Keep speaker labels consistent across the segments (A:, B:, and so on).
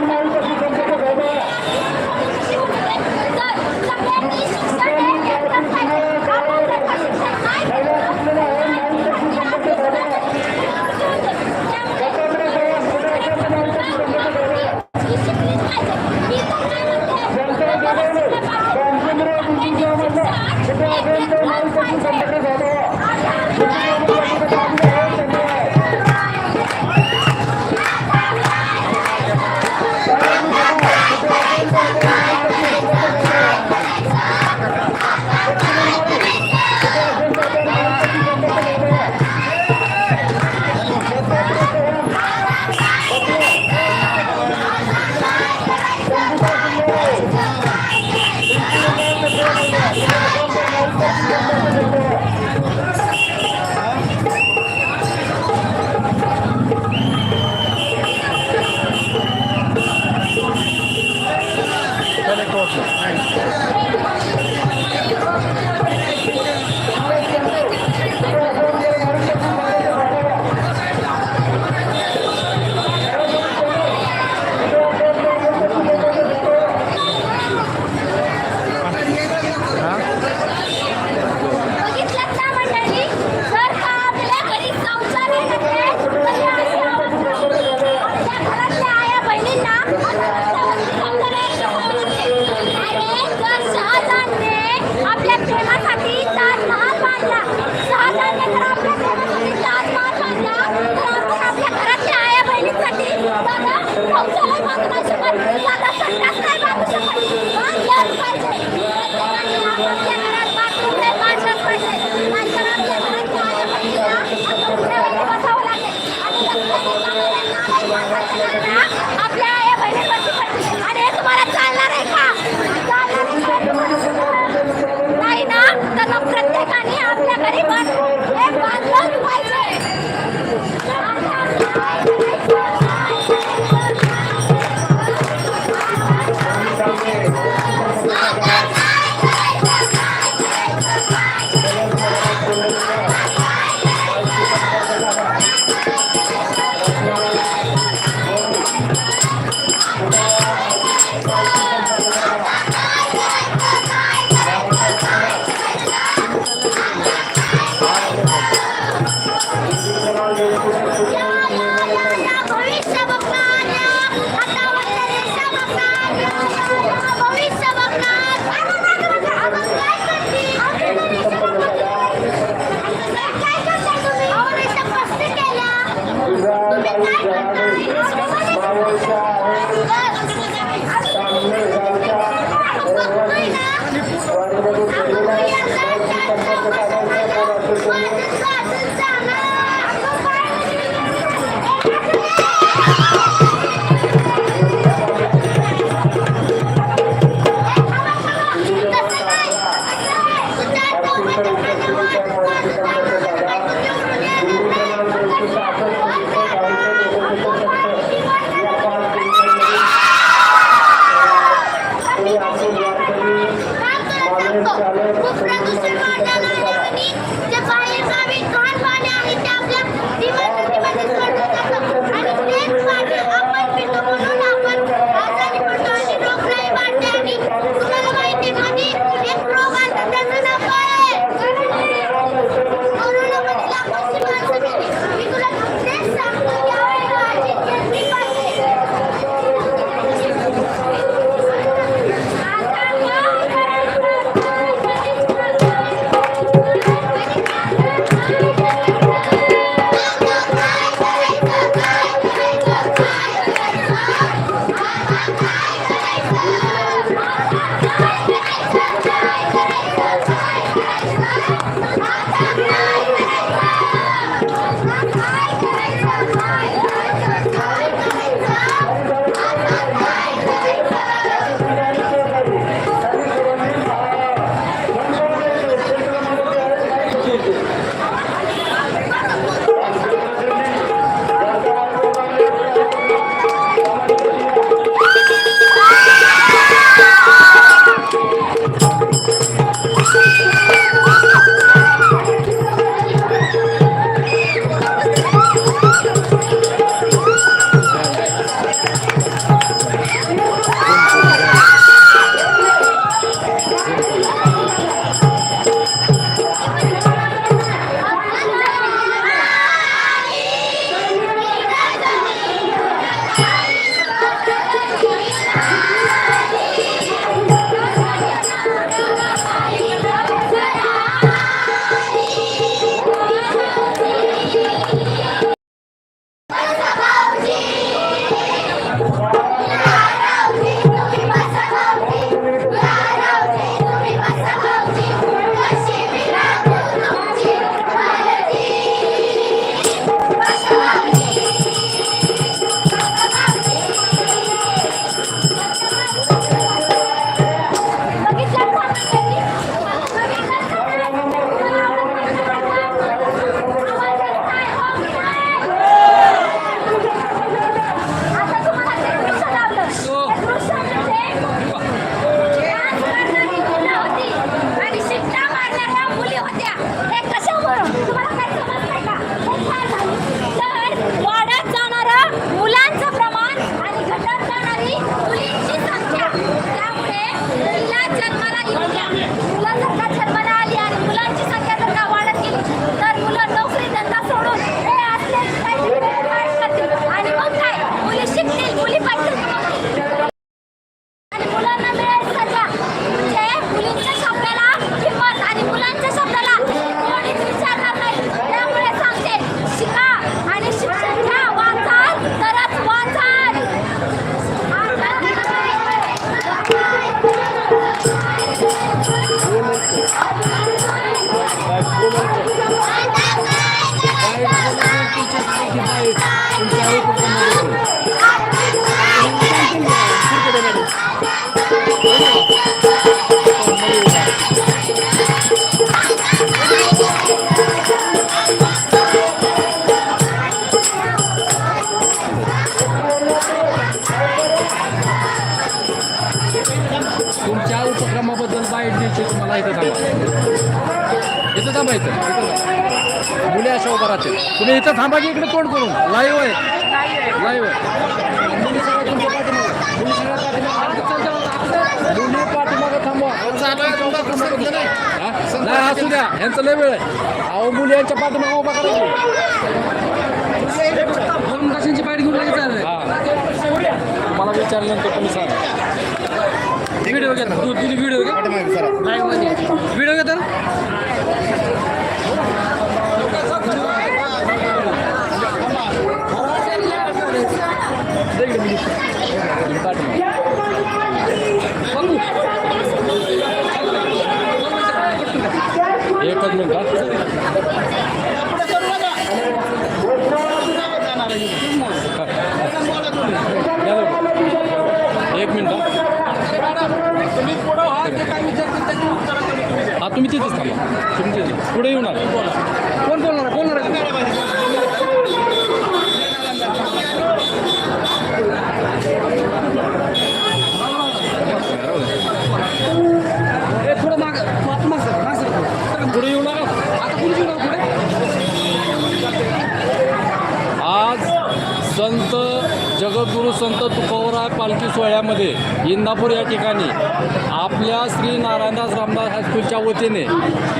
A: Thank you.
B: थांबा. इथं इथं मुली अशा उभा राहतील. तुम्ही इथं थांबा की इकडे तोंड करून. लाईव्ह आहे. लाईव्ह आहे. मुली. मुली. मुली हा? नाही असू द्या. यांचं लय वेळ आहे. अहो मुली यांच्या पाठीमागं उभा करायची
C: दोन तासांची पाठी घेऊन
B: हा. तुम्हाला विचारल्यानंतर तुम्ही सांगा.
C: व्हिडिओ घेता तू तुझी व्हिडिओ घे लाईव्हमध्ये व्हिडिओ घेता ना
B: तुम्ही पाठीमागं. एकच मिनिट हा. या बघू. एक मिनिट हा. हा तुम्ही तिथेच थांबा तुम्ही तिथे पुढे येऊ नका
C: कोण बोलणार आहे? बोलणार आहे? ए, थोडं माग माग माग सर, माग सर.
B: पुढे येऊ नका
C: आता कोणी जेवणार पुढे
B: आज संत जगद्गुरू संत तुकोबराय पालखी सोहळ्यामध्ये कोल्हापूर या ठिकाणी आपल्या श्री नारायणदास रामदास हायस्कूलच्या वतीने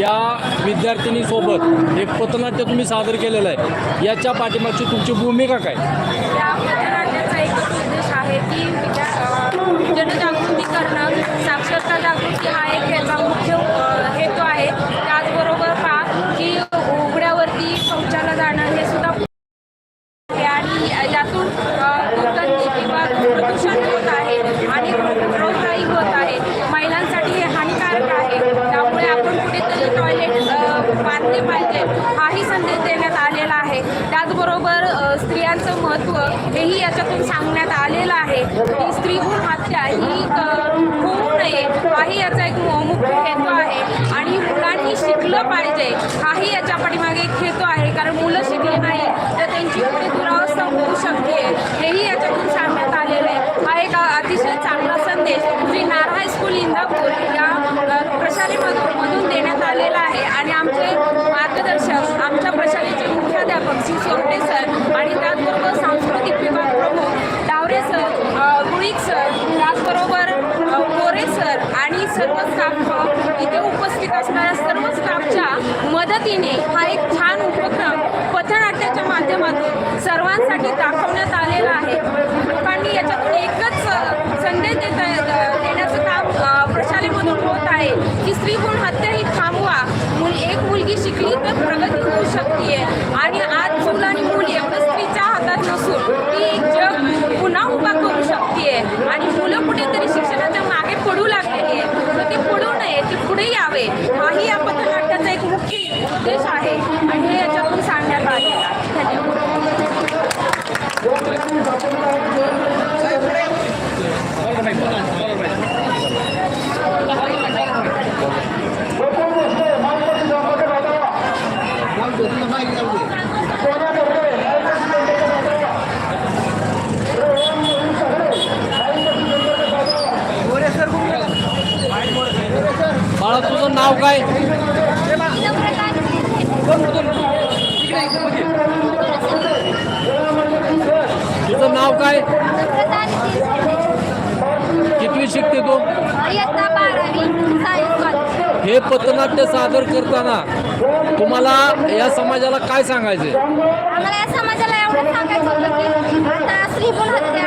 B: या विद्यार्थिनीसोबत एक पथनाट्य तुम्ही सादर केलेलं आहे. याच्या पाठिंबाची तुमची भूमिका काय?
D: पाहिजे याच्या पाठीमागे एक हेतू आहे कारण मुलं शिकली नाही तर त्यांची पुढे दुरावस्था होऊ शकते हेही याच्यातून सांगण्यात आलेलं आहे. हा एक अतिशय चांगला संदेश श्री नार हायस्कूल इंदापूर या प्रशालेमधून मधून देण्यात आलेला आहे. आणि आमचे मार्गदर्शक आमच्या प्रशालेचे मुख्याध्यापक श्री सोरटे सर आणि त्याचबरोबर सांस्कृतिक विभाग प्रमुख डावरे सर अ, सर त्याचबरोबर आणि सर्व स्टाफ इथे उपस्थित असणाऱ्या सर्व स्टाफच्या मदतीने हा एक छान उपक्रम पथनाट्याच्या माध्यमातून सर्वांसाठी दाखवण्यात आलेला आहे लोकांनी याच्यातून एकच अ, संदेश देता देण्याचं काम अ, प्रशालेमधून होत आहे की स्त्री भ्रूण हत्या ही थांबवा मुल एक मुलगी शिकली तर प्रगती होऊ शकते आणि आज मुलं आणि मुली एवढं स्त्रीच्या हातात नसून ती एक जग पुन्हा उभा करू शकते आणि मुलं कुठेतरी शिक्षणाच्या मागे पडू लागलेली आहे तर ते पडू नये ते पुढे यावे हाही या पथनाट्याचा एक मुख्य उद्देश आहे आणि हे याच्यातून सांगण्यात आलेलं आहे धन्यवाद
B: बाळा तुझं नाव काय तुझं नाव काय कितवी शिकते तू
A: इयत्ता बारावी सायन्स कॉलेज
B: नाट्य सादर करताना तुम्हाला या समाजाला काय सांगायचे
A: आम्हाला या समाजाला एवढं सांगायचं होतं की आता स्त्री पण हत्या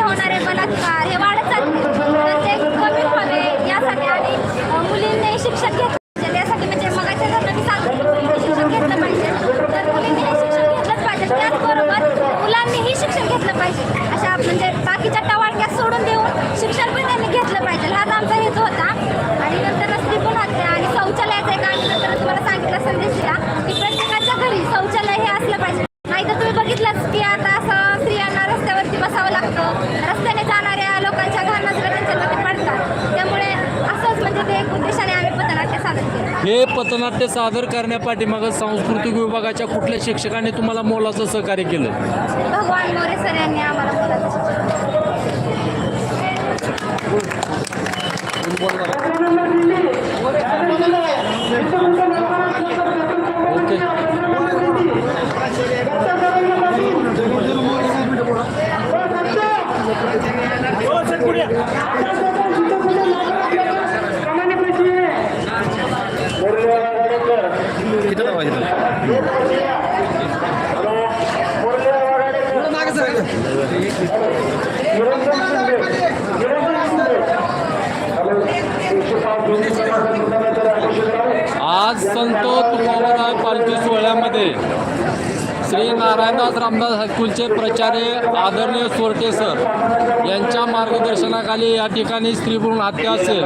A: होणार बलात्कार हे वाढत चालले तर ते कमी व्हावे यासाठी आणि अ, मुलींनी शिक्षण घेतलं पाहिजे यासाठी म्हणजे मगाच्या घरनं मी सांगते की मुलींनी शिक्षण घेतलं पाहिजे तर मुलींनी हे शिक्षण घेतलंच पाहिजे त्याचबरोबर मुलांनीही शिक्षण घेतलं पाहिजे अशा म्हणजे बाकीच्या टवाळक्या सोडून देऊन शिक्षण पण त्यांनी घेतलं पाहिजे हाच आमचा हेतू होता आणि नंतर स्त्री भ्रूण हत्या आणि शौचालयाचा एक आम्ही नंतर तुम्हाला सांगितला संदेश दिला की प्रत्येकाच्या घरी शौचालय हे असलं पाहिजे नाही तर तुम्ही बघितलंच की आता असं स्त्रियांना रस्त्यावरती बसावं लागतं रस्त्याने जाणाऱ्या लोकांच्या घाण नजरा त्यांच्यावरती पडतात त्यामुळे असंच म्हणजे ते एक उद्देशाने आम्ही पथनाट्य सादर केलं
B: हे पथनाट्य सादर करण्यापाठीमागं सांस्कृतिक विभागाच्या कुठल्या शिक्षकाने तुम्हाला मोलाचं सहकार्य केलं
A: भगवान मोरे सर यांनी आम्हाला बोलायचं
B: बोल बरं.
C: आहे थोडं मागे सर
B: आज संत तुकोबराय पालखी सोहळ्यामध्ये श्री नारायणदास रामदास हायस्कूलचे प्राचार्य आदरणीय सोरटे सर यांच्या मार्गदर्शनाखाली या ठिकाणी स्त्रीभ्रूण हत्या असेल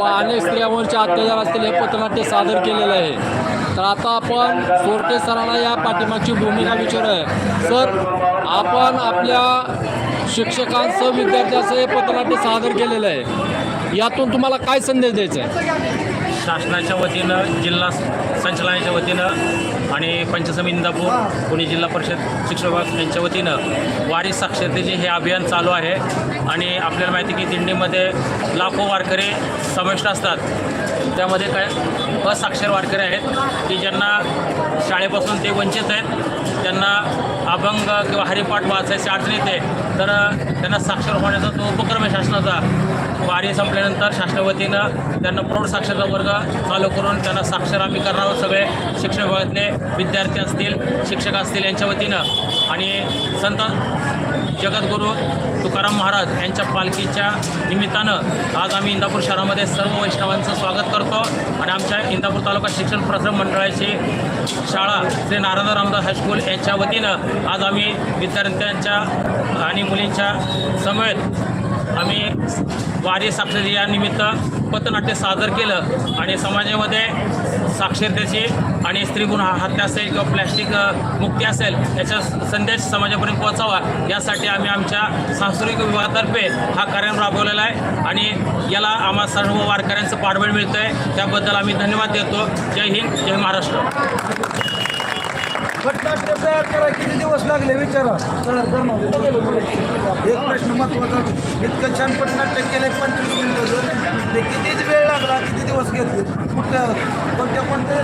B: व अनेक स्त्रियांवरचे अत्याचार असतील हे पथनाट्य सादर केलेलं आहे. तर आता आपण सोरटे सरांना या पाठिंबाची भूमिका विचारूया. आहे सर आपण आपल्या शिक्षकांसह विद्यार्थ्यांचं हे पथनाट्य सादर केलेलं आहे. यातून तुम्हाला काय संदेश द्यायचा आहे?
E: शासनाच्या वतीनं जिल्हा संचालनाच्या वतीनं आणि पंचसमी इंदापूर पुणे जिल्हा परिषद शिक्षण विभाग यांच्या वतीनं वारी साक्षरतेचे हे अभियान चालू आहे. आणि आपल्याला माहिती की दिंडीमध्ये लाखो वारकरी समाविष्ट असतात. त्यामध्ये काय? असाक्षर वारकरी आहेत. की ज्यांना शाळेपासून ते वंचित आहेत त्यांना अभंग किंवा हरिपाठ वाचायची अडचण येते तर त्यांना साक्षर होण्याचा तो उपक्रम आहे शासनाचा. वारी संपल्यानंतर शासनावतीनं त्यांना प्रौढ साक्षरता वर्ग चालू करून त्यांना साक्षर आम्ही करणार आहोत सगळे शिक्षण विभागातले विद्यार्थी असतील शिक्षक असतील यांच्या वतीनं. आणि संत जगद्गुरू तुकाराम महाराज यांच्या पालखीच्या निमित्तानं आज आम्ही इंदापूर शहरामध्ये सर्व वैष्णवांचं स्वागत करतो. आणि आमच्या इंदापूर तालुका शिक्षण प्रसारक मंडळाची शाळा श्री नारायण रामदास हायस्कूल यांच्या वतीनं आज आम्ही विद्यार्थ्यांच्या आणि मुलींच्या समेत आम्ही वारी साक्षरते या निमित्त पथनाट्य सादर केलं आणि समाजामध्ये साक्षरतेची आणि स्त्री गुण हत्या असेल किंवा प्लॅस्टिक मुक्ती असेल याचा संदेश समाजापर्यंत पोहोचावा यासाठी आम्ही आमच्या सांस्कृतिक विभागातर्फे हा कार्यक्रम राबवलेला आहे आणि याला आम्हा सर्व वारकऱ्यांचं पाठबळ मिळतं आहे त्याबद्दल आम्ही धन्यवाद देतो. जय हिंद जय महाराष्ट्र.
F: पटनाट्य तयार करा किती दिवस लागले विचारा. एक प्रश्न महत्त्वाचा इतकं छान पटनाट्य केलंय पंचवीस मिनिटाचं ते किती वेळ लागला किती दिवस घेतले? कुठल्या कोणत्या कोणत्या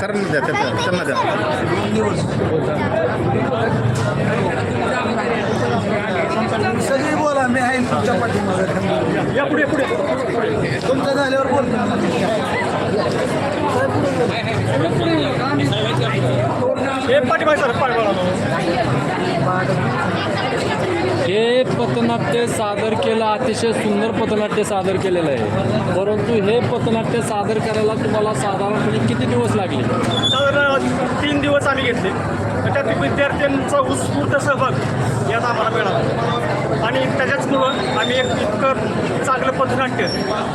C: सर द्या त्यांना द्या.
F: बोला मी आहे तुमच्या पाठीमागे. या पुढे पुढे. तुमचं झाल्यावर
B: हे पथनाट्य सादर केलं अतिशय सुंदर पथनाट्य सादर केलेलं आहे. परंतु हे पथनाट्य सादर करायला तुम्हाला साधारणपणे किती दिवस लागले?
G: साधारण तीन दिवस आम्ही घेतले. त्यात विद्यार्थ्यांचा उत्स्फूर्त सहभाग यात आम्हाला मिळाला. आणि त्याच्याचमुळं आम्ही एक इतकं चांगलं पथनाट्य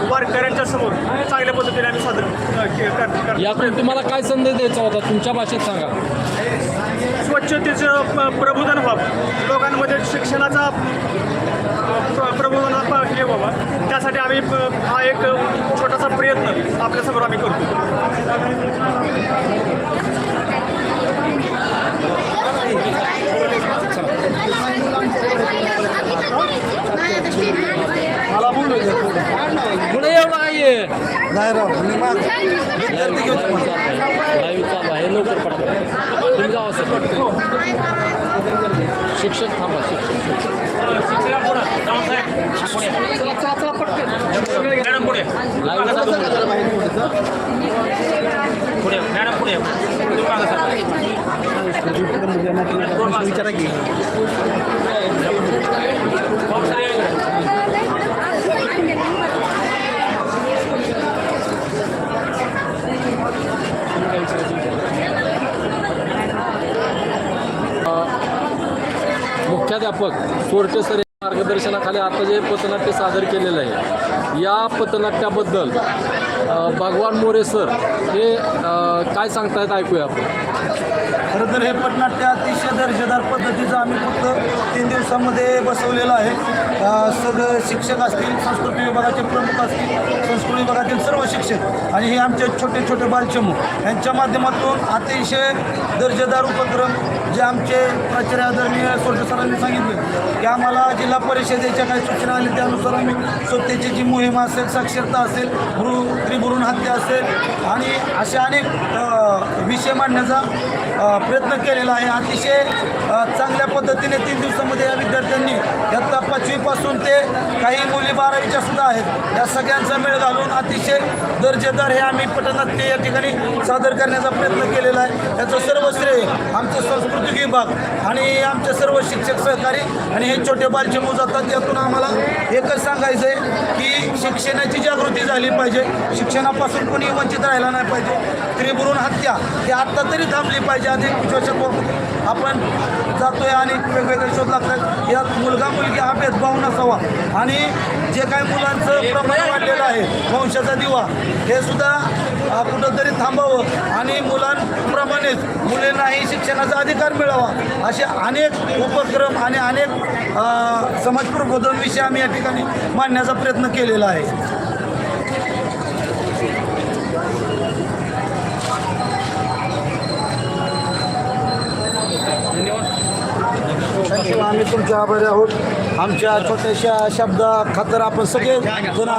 G: वारकऱ्यांच्या समोर चांगल्या पद्धतीने आम्ही सादर
B: यातून तुम्हाला काय संदेश द्यायचा होता? तुमच्या भाषेत सांगा.
G: स्वच्छतेचं प्रबोधन व्हावं. लोकांमध्ये शिक्षणाचा अ, प्र- प्रबोधनाचा हे व्हावं. त्यासाठी आम्ही हा एक छोटासा प्रयत्न आपल्यासमोर आम्ही करतो.
B: पुढे एवढं नाहीये
F: नाही राव मी माग विद्यार्थी घेऊ तुम्हाला
B: लाईव्ह चालू आहे. लवकर पटकन. तुम्ही जावा सर. शिक्षक थांबा
E: पुढे मॅडम पुढे
C: विचारा की
B: मुख्याध्यापक सोरटे सर मार्गदर्शनाखाली आता जे पथनाट्य सादर केलेलं आहे या पथनाट्याबद्दल भगवान मोरे सर हे काय सांगतायत ऐकूया आपण.
F: खरं तर हे पटनाट्य अतिशय दर्जेदार पद्धतीचं आम्ही फक्त तीन दिवसामध्ये बसवलेलं आहे. अ, सगळं शिक्षक असतील संस्कृती विभागाचे प्रमुख असतील संस्कृती विभागातील सर्व शिक्षक आणि हे आमचे छोटे छोटे बालचमू यांच्या माध्यमातून अतिशय दर्जेदार उपक्रम जे आमचे प्राचार्य आदरणीय सोडे सरांनी सांगितले की आम्हाला जिल्हा परिषदेच्या काही सूचना आल्या त्यानुसार आम्ही स्वतःची जी मोहीम असेल साक्षरता असेल भ्रू त्रिभुवन हत्या असेल आणि असे अनेक विषय मांडण्याचा प्रयत्न केलेला आहे. अतिशय चांगल्या पद्धतीने तीन दिवसामध्ये या विद्यार्थ्यांनी इयत्ता पाचवीपासून ते काही मुली बारावीच्या सुद्धा आहेत या सगळ्यांचा मेळ घालून अतिशय दर्जेदार हे आम्ही पटनाट्य या ठिकाणी सादर करण्याचा प्रयत्न केलेला आहे. याचं सर्व श्रेय आमचं औद्योगिक विभाग आणि आमचे सर्व शिक्षक सहकारी आणि हे छोटे बालचे जातात यातून आम्हाला एकच सांगायचं आहे की शिक्षणाची जागृती झाली पाहिजे. शिक्षणापासून कोणी वंचित राहिला नाही पाहिजे. त्रिभुवन हत्या ही आत्ता तरी थांबली पाहिजे अधिक विश्वासात आपण जातोय आणि वेगवेगळे शोध लागतात. यात मुलगा मुलगी हा भेदभाव नसावा. आणि जे काही मुलांचं प्रमाण वाढलेलं आहे वंशाचा दिवा हे सुद्धा कुठंतरी थांबावं. आणि मुलांप्रमाणेच मुलींनाही शिक्षणाचा अधिकार मिळावा. असे अनेक उपक्रम आणि अनेक अ, विषय आम्ही या ठिकाणी मांडण्याचा प्रयत्न केलेला आहे. आम्ही तुमच्या आभारी आहोत. आमच्या छोट्याशा शब्दा खातर आपण सगळे जण